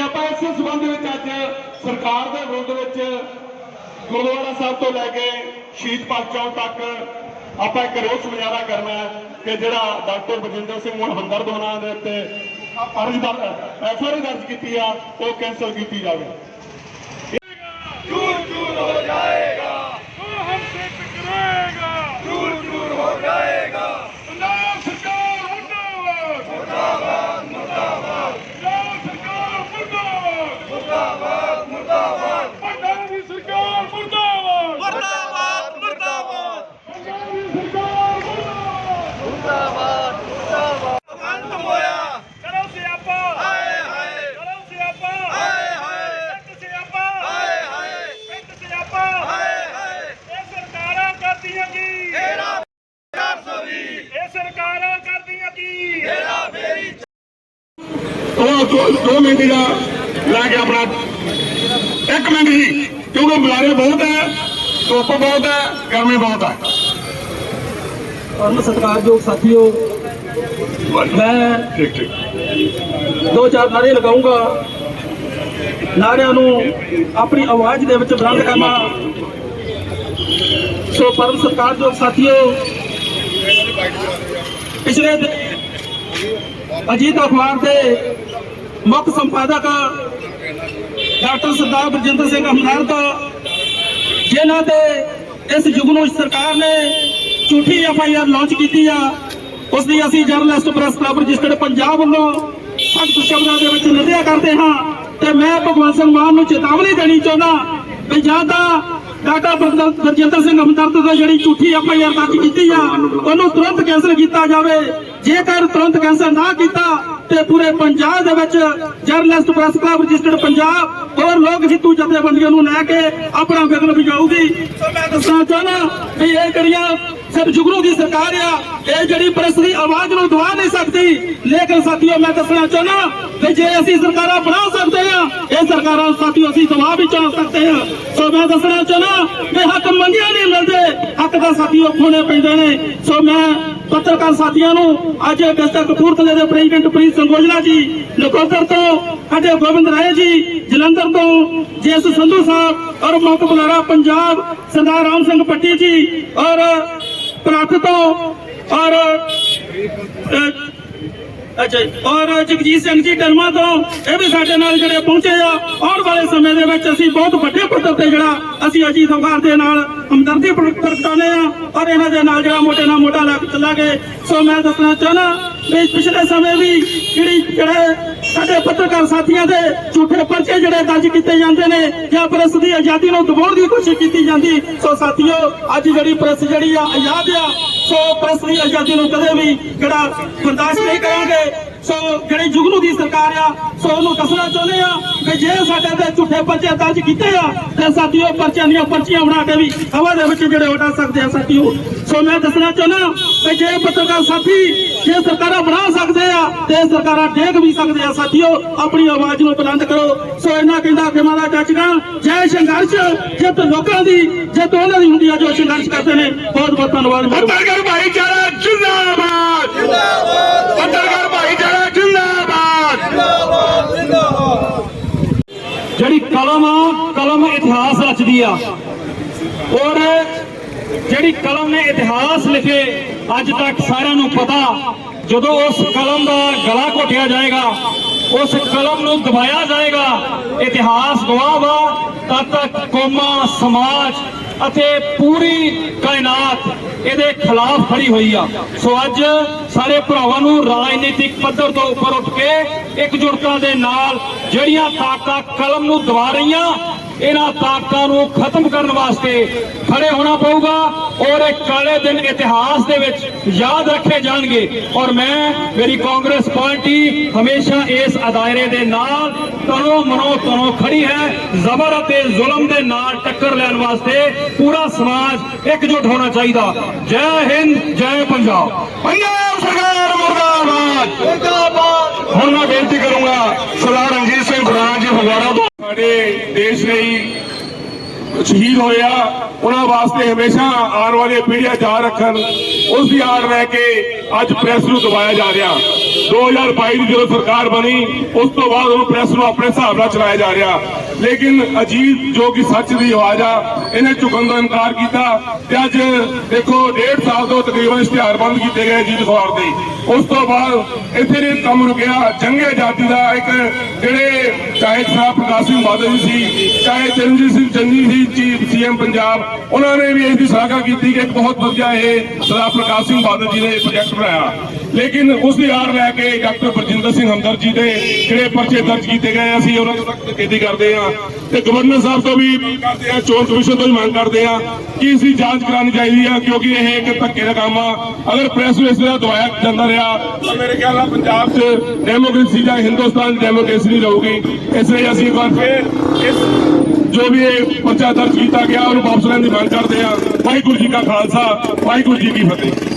ਆਪਾਂ ਇਸ ਸੰਬੰਧ ਵਿੱਚ ਅੱਜ ਸਰਕਾਰ ਦੇ ਵਿਰੁੱਧ ਵਿੱਚ ਗੁਰਦੁਆਰਾ ਸਾਹਿਬ ਤੋਂ ਲੈ ਕੇ ਸ਼ਹੀਦ ਭਗਤ ਚੌਕ ਤੱਕ ਆਪਾਂ ਇੱਕ ਰੋਸ ਮੁਜ਼ਾਹਰਾ ਕਰਨਾ ਕਿ ਜਿਹੜਾ ਡਾਕਟਰ ਬਜਿੰਦਰ ਸਿੰਘ ਹੁਣ ਹਮਦਰਦ ਦੇ ਉੱਤੇ ਅਰਜ਼ ਦਰ ਐਫਆਈਆਰ ਦਰਜ ਕੀਤੀ ਆ, ਉਹ ਕੈਂਸਲ ਕੀਤੀ ਜਾਵੇ। ਦੋ ਮਿੰਟ ਦਾ ਲਾ ਕੇ ਆਪਣਾ। 1 ਮਿੰਟ ਹੀ ਕਿਉਂਕਿ ਬੁਲਾਰੇ ਬਹੁਤ ਹੈ ਧੁੱਪ ਬਹੁਤ ਹੈ ਗਰਮੀ ਬਹੁਤ ਹੈ। ਪਰਮ ਸਤਿਕਾਰਯੋਗ ਸਾਥੀਓ ਮੈਂ ਦੋ ਚਾਰ ਨਾਰੇ ਲਗਾਉਂਗਾ। ਨਾਰਿਆਂ ਨੂੰ ਆਪਣੀ ਆਵਾਜ਼ ਦੇ ਵਿੱਚ ਬੁਲੰਦ ਕਰਨਾ। ਸੋ ਪਰਮ ਸਤਿਕਾਰਯੋਗ ਸਾਥੀਓ ਪਿਛਲੇ ਅਜੀਤ ਅਖਬਾਰ ਦੇ ਮੁੱਖ ਸੰਪਾਦਕ ਡਾਕਟਰ ਸਰਦਾਰ ਬਰਜਿੰਦਰ ਸਿੰਘ ਹਮਦਰਦ ਜਿਨ੍ਹਾਂ ਦੇ ਇਸ ਯੁੱਗ ਨੂੰ ਸਰਕਾਰ ਨੇ ਝੂਠੀ ਐਫ ਆਈ ਆਰ ਲਾਂਚ ਕੀਤੀ ਆ। ਉਸ ਦੀ ਅਸੀਂ journalist press club registered Punjab ਵੱਲੋਂ ਸਖਤ ਸ਼ਬਦਾਂ ਦੇ ਵਿੱਚ ਨਿੰਦਿਆ ਕਰਦੇ ਹਾਂ ਤੇ ਮੈਂ ਭਗਵੰਤ ਸਿੰਘ ਮਾਨ ਨੂੰ ਚੇਤਾਵਨੀ ਦੇਣੀ ਚਾਹੁੰਦਾ ਵੀ ਜਾਂ ਤਾਂ ਡਾਕਟਰ ਬਰਜਿੰਦਰ ਸਿੰਘ ਹਮਦਰਦ ਤੋਂ ਜਿਹੜੀ ਝੂਠੀ ਐਫ ਆਈ ਆਰ ਦਰਜ ਕੀਤੀ ਆ, ਉਹਨੂੰ ਤੁਰੰਤ ਕੈਂਸਲ ਕੀਤਾ ਜਾਵੇ। ਜੇਕਰ ਤੁਰੰਤ ਕੈਂਸਲ ਨਾ ਕੀਤਾ, ਤੇ ਪੂਰੇ ਪੰਜਾਬ ਦੇ ਵਿੱਚ journalist press club registered Punjab, ਹੋਰ ਲੋਕ ਹਿੱਤੂ ਜਥੇਬੰਦੀਆਂ ਨੂੰ ਲੈ ਕੇ ਆਪਣਾ ਵਿਗਨ ਵਿਜਾਊਗੀ ਸੋ ਮੈਂ ਦੱਸਣਾ ਚਾਹਨਾ ਵੀ ਇਹ ਜਿਹੜੀਆਂ ਸਿਰਫ ਜੁਗਨੂ ਦੀ ਸਰਕਾਰ ਆ, ਇਹ ਜਿਹੜੀ ਪ੍ਰੈਸ ਦੀ ਆਵਾਜ਼ ਨੂੰ ਦਬਾ ਨਹੀਂ ਸਕਦੀ। ਲੇਕਿਨ ਸਾਥੀਓ, ਮੈਂ ਦੱਸਣਾ ਚਾਹਨਾ ਵੀ ਜੇ ਅਸੀਂ ਸਰਕਾਰਾਂ ਬਣਾ ਸਕਦੇ ਆ ਇਹ ਸਰਕਾਰਾਂ ਸਾਥੀਓ ਅਸੀਂ ਦਬਾ ਵੀ ਚਾ ਸਕਦੇ ਆ ਸੋ ਮੈਂ ਦੱਸਣਾ ਚਾਹਨਾ ਵੀ ਹੱਕ ਮੰਗਿਆ ਨਹੀਂ ਮਿਲਦੇ, ਹੱਕ ਦਾ ਸਾਥੀਓ ਖੋਣੇ ਪੈਂਦੇ ਨੇ। ਸੋ ਮੈਂ ਪੱਤਰਕਾਰ ਸਾਥੀਆਂ ਨੂੰ ਅੱਜ ਡਿਸਟ੍ਰਿਕਟ ਕਪੂਰਥਲੇ ਦੇ ਪ੍ਰੈਜ਼ੀਡੈਂਟ ਪ੍ਰੀਤ ਸੰਗੋਜਲਾ ਜੀ, ਨਕੋਦਰ ਤੋਂ, ਸਾਡੇ ਗੋਬਿੰਦ ਰਾਏ ਜੀ, ਜਲੰਧਰ ਤੋਂ, ਜੇਸ ਸੰਧੂ ਸਾਹਿਬ ਔਰ ਮੁੱਖ ਬੁਲਾਰਾ ਪੰਜਾਬ, ਸਰਦਾਰ ਰਾਮ ਸਿੰਘ ਪੱਟੀ ਜੀ ਔਰ ਪ੍ਰਾਥ ਤੋਂ ਔਰ ਅੱਛਾ ਜੀ, ਔਰ ਜਗਜੀਤ ਸਿੰਘ ਜੀ ਡਰਮਾ ਤੋਂ ਇਹ ਵੀ ਸਾਡੇ ਨਾਲ ਜਿਹੜੇ ਪਹੁੰਚੇ ਆ ਆਉਣ ਵਾਲੇ ਸਮੇਂ ਦੇ ਵਿੱਚ ਅਸੀਂ ਬਹੁਤ ਵੱਡੇ ਪੱਧਰ ਤੇ ਜਿਹੜਾ ਅਸੀਂ ਅਜੀਤ ਸਰਕਾਰ ਦੇ ਨਾਲ ਹਮਦਰਦੀ ਪ੍ਰਗਟਾਉਂਦੇ ਆ ਔਰ ਇਹਨਾਂ ਦੇ ਨਾਲ ਜਿਹੜਾ ਮੋਟੇ ਨਾਲ ਮੋਟਾ ਲੱਗ। ਚੱਲਾਂਗੇ ਸੋ ਮੈਂ ਦੱਸਣਾ ਚਾਹਨਾ ਵੀ ਪਿਛਲੇ ਸਮੇਂ ਵੀ ਜਿਹੜੀ ਜਿਹੜੇ ਸਾਡੇ ਪੱਤਰਕਾਰ ਸਾਥੀਆਂ ਦੇ ਝੂਠੇ ਪਰਚੇ ਜਿਹੜੇ ਦਰਜ ਕੀਤੇ ਜਾਂਦੇ ਨੇ ਜਾਂ ਪ੍ਰੈਸ ਦੀ ਆਜ਼ਾਦੀ ਨੂੰ ਦਬਾਉਣ ਦੀ ਕੋਸ਼ਿਸ਼ ਕੀਤੀ ਜਾਂਦੀ, ਸੋ ਸਾਥੀਓ, ਅੱਜ ਜਿਹੜੀ ਪ੍ਰੈਸ ਜਿਹੜੀ ਆ, ਆਜ਼ਾਦ ਆ, ਸੋ ਪ੍ਰੈਸ ਦੀ ਆਜ਼ਾਦੀ ਨੂੰ ਕਦੇ ਵੀ ਜਿਹੜਾ ਬਰਦਾਸ਼ਤ ਨਹੀਂ ਕਰਾਂਗੇ। ਸੋ ਜਿਹੜੀ ਜੁਗਨੂ ਦੀ ਸਰਕਾਰ ਆ, ਸੋ ਉਹਨੂੰ ਦੱਸਣਾ ਚਾਹੁੰਦੇ ਆ ਕਿ ਜੇ ਸਾਡੇ ਤੇ ਝੂਠੇ ਪਰਚੇ ਦਰਜ ਕੀਤੇ ਆ, ਤੇ ਸਾਥੀਓ ਪਰਚਿਆਂ ਦੀਆਂ ਪਰਚੀਆਂ ਬਣਾ ਕੇ ਵੀ ਹਵਾ ਦੇ ਵਿੱਚ ਜਿਹੜੇ ਉਡਾ ਸਕਦੇ ਆ ਸਾਥੀਓ ਸੋ ਮੈਂ ਦੱਸਣਾ ਚਾਹੁੰਦਾ ਕਿ ਜੇ ਪੱਤਰਕਾਰ ਸਾਥੀ, ਜੇ ਸਰਕਾਰਾਂ ਬਣਾ ਸਕਦੇ ਆ, ਤੇ ਸਰਕਾਰਾਂ ਡੇਗ ਵੀ ਸਕਦੇ ਆ ਸਾਥੀਓ ਆਪਣੀ ਆਵਾਜ਼ ਨੂੰ ਬੁਲੰਦ ਕਰੋ। ਸੋ ਇਹਨਾਂ ਕਹਿੰਦਾ ਕਿ ਮਾਰਾ ਚਾਚਗਾ ਜੈ ਸੰਘਰਸ਼ ਜਿੱਤ ਲੋਕਾਂ ਦੀ ਜਿੱਤ ਉਹਨਾਂ ਦੀ ਹੁੰਦੀ ਆ ਜੋ ਸੰਘਰਸ਼ ਕਰਦੇ ਨੇ, ਬਹੁਤ ਬਹੁਤ ਧੰਨਵਾਦ। ਪੱਤਰਕਾਰ ਭਾਈਚਾਰਾ ਜਿੰਦਾਬਾਦ ਜਿੰਦਾਬਾਦ ਪੱਤਰਕਾਰ ਭਾਈਚਾਰਾ ਜਿੰਦਾਬਾਦ ਜਿਹੜੀ ਕਲਮ ਆ ਕਲਮ ਇਤਿਹਾਸ ਰਚਦੀ ਆ। ਔਰ ਜਿਹੜੀ ਕਲਮ ਨੇ ਇਤਿਹਾਸ ਲਿਖੇ, ਅੱਜ ਤੱਕ ਸਾਰਿਆਂ ਨੂੰ ਪਤਾ, ਜਦੋਂ ਉਸ ਕਲਮ ਦਾ ਗਲਾ ਘੋਟਿਆ ਜਾਏਗਾ, ਉਸ ਕਲਮ ਨੂੰ ਦਬਾਇਆ ਜਾਏਗਾ, ਇਤਿਹਾਸ ਗਵਾਹ ਵਾ ਤਦ ਤੱਕ ਕੌਮਾਂ, ਸਮਾਜ ਅਤੇ ਪੂਰੀ ਕਾਇਨਾਤ ਇਹਦੇ ਖਿਲਾਫ ਖੜੀ ਹੋਈ ਆ। ਸੋ ਅੱਜ ਸਾਰੇ ਭਰਾਵਾਂ ਨੂੰ ਰਾਜਨੀਤਿਕ ਪੱਧਰ ਤੋਂ ਉੱਪਰ ਉੱਠ ਕੇ ਇਕਜੁੱਟਤਾ ਦੇ ਨਾਲ ਜਿਹੜੀਆਂ ਤਾਕਤਾਂ ਕਲਮ ਨੂੰ ਦਬਾ ਰਹੀਆਂ ਇਹਨਾਂ ਤਾਕਤਾਂ ਨੂੰ ਖਤਮ ਕਰਨ ਵਾਸਤੇ ਖੜੇ ਹੋਣਾ ਪਊਗਾ ਔਰ ਇਹ ਕਾਲੇ ਦਿਨ ਇਤਿਹਾਸ ਦੇ ਵਿੱਚ ਯਾਦ ਰੱਖੇ ਜਾਣਗੇ। ਔਰ ਮੈਂ, ਮੇਰੀ ਕਾਂਗਰਸ ਪਾਰਟੀ ਹਮੇਸ਼ਾ ਇਸ ਅਦਾਇਰੇ ਦੇ ਨਾਲ ਤਨੋ ਮਨੋ ਤਨੋ ਖੜੀ ਹੈ। ਜ਼ਬਰ ਅਤੇ ਜ਼ੁਲਮ ਦੇ ਨਾਲ ਟੱਕਰ ਲੈਣ ਵਾਸਤੇ ਪੂਰਾ ਸਮਾਜ ਇਕਜੁੱਟ ਹੋਣਾ ਚਾਹੀਦਾ। ਜੈ ਹਿੰਦ, ਜੈ ਪੰਜਾਬ। ਪੰਜਾਬ ਮੁਰਦਾਬਾਦ। ਮੁਰਦਾਬਾਦ ਹੁਣ ਮੈਂ ਬੇਨਤੀ ਕਰੂੰਗਾ, ਸਰਦਾਰ ਰਣਜੀਤ ਸਿੰਘ ਬਰਾੜ ਜੀ ਫਗਵਾੜਾ ਤੋਂ। ਸਾਡੇ ਦੇਸ਼ ਲਈ ਸ਼ਹੀਦ ਹੋਇਆ। ਉਹਨਾਂ ਵਾਸਤੇ ਹਮੇਸ਼ਾ ਆਉਣ ਵਾਲੀਆਂ ਪੀੜ੍ਹੀਆਂ ਯਾਦ ਰੱਖਣ। ਉਸ ਦੀ ਆੜ ਲੈ ਕੇ ਅੱਜ ਪ੍ਰੈਸ ਨੂੰ ਦਬਾਇਆ ਜਾ ਰਿਹਾ। 2022 ਦੀ ਜਦੋਂ ਸਰਕਾਰ ਬਣੀ, ਉਸ ਤੋਂ ਬਾਅਦ ਉਹਨੂੰ ਪ੍ਰੈਸ ਨੂੰ ਆਪਣੇ ਹਿਸਾਬ ਨਾਲ ਚਲਾਇਆ ਜਾ ਰਿਹਾ। ਲੇਕਿਨ ਅਜੀਤ, ਜੋ ਕਿ ਸੱਚ ਦੀ ਆਵਾਜ਼ ਆ, ਇਹਨੇ ਝੁਕਣ ਦਾ ਇਨਕਾਰ ਕੀਤਾ ਤੇ ਅੱਜ ਦੇਖੋ, ਡੇਢ ਸਾਲ ਤੋਂ ਤਕਰੀਬਨ ਇਸ਼ਤਿਹਾਰ ਬੰਦ ਕੀਤੇ ਗਏ ਅਜੀਤ ਅਖਬਾਰ ਦੇ। ਉਸ ਤੋਂ ਬਾਅਦ ਇੱਥੇ ਨੇ ਕੰਮ ਰੁਕਿਆ। ਜੰਗੇ ਜਾਤੀ ਦਾ ਇੱਕ ਜਿਹੜੇ ਚਾਹੇ ਸਰਦਾਰ ਪ੍ਰਕਾਸ਼ ਸਿੰਘ ਬਾਦਲ ਸੀ, ਚਾਹੇ ਚਰਨਜੀਤ ਸਿੰਘ ਚੰਨੀ ਸੀ, ਚੀਫ ਸੀਐਮ ਪੰਜਾਬ, ਉਹਨਾਂ ਨੇ ਵੀ ਇਸ ਦੀ ਸ਼ਲਾਘਾ ਕੀਤੀ ਕਿ ਬਹੁਤ ਵਧੀਆ ਇਹ ਸਰਦਾਰ ਪ੍ਰਕਾਸ਼ ਸਿੰਘ ਬਾਦਲ ਜੀ ਨੇ ਇਹ ਪ੍ਰੋਜੈਕਟ ਬਣਾਇਆ। ਲੇਕਿਨ ਉਸ ਦੀ ਆੜ ਲੈ ਕੇ ਡਾਕਟਰ ਬਰਜਿੰਦਰ ਸਿੰਘ ਹਮਦਰ ਜੀ ਦੇ ਜਿਹੜੇ ਪਰਚੇ ਦਰਜ ਕੀਤੇ ਗਏ ਅਸੀਂ ਉਹਨਾਂ ਦੀ ਖੇਤੀ ਕਰਦੇ ਹਾਂ। ਤੇ ਗਵਰਨਰ ਸਾਹਿਬ ਤੋਂ ਵੀ ਮੰਗ ਕਰਦੇ ਹਾਂ, ਚੋਣ ਕਮਿਸ਼ਨ ਤੋਂ ਵੀ ਮੰਗ ਕਰਦੇ ਹਾਂ ਕਿ ਇਸ ਦੀ ਜਾਂਚ ਕਰਾਉਣੀ ਚਾਹੀਦੀ ਆ, ਕਿਉਂਕਿ ਇਹ ਇੱਕ ਧੱਕੇ ਦਾ ਕੰਮ ਆ। ਅਗਰ ਪ੍ਰੈਸ ਨੂੰ ਇਸ ਦਾ ਦਵਾਇਆ ਜਾਂਦਾ ਰਿਹਾ, ਤਾਂ ਮੇਰੇ ਖਿਆਲ ਨਾਲ ਪੰਜਾਬ 'ਚ ਡੈਮੋਕ੍ਰੇਸੀ ਜਾਂ ਹਿੰਦੁਸਤਾਨ 'ਚ ਡੈਮੋਕ੍ਰੇਸੀ ਨਹੀਂ ਰਹੂਗੀ। ਇਸ ਲਈ ਅਸੀਂ ਇੱਕ ਵਾਰ ਫੇਰ ਇਸ ਜੋ ਵੀ ਇਹ ਪਰਚਾ ਦਰਜ ਕੀਤਾ ਗਿਆ, ਉਹਨੂੰ ਵਾਪਸ ਲੈਣ ਦੀ ਮੰਗ ਕਰਦੇ ਹਾਂ। ਵਾਹਿਗੁਰੂ ਜੀ ਕਾ ਖਾਲਸਾ, ਵਾਹਿਗੁਰੂ ਜੀ ਕੀ ਫਤਿਹ।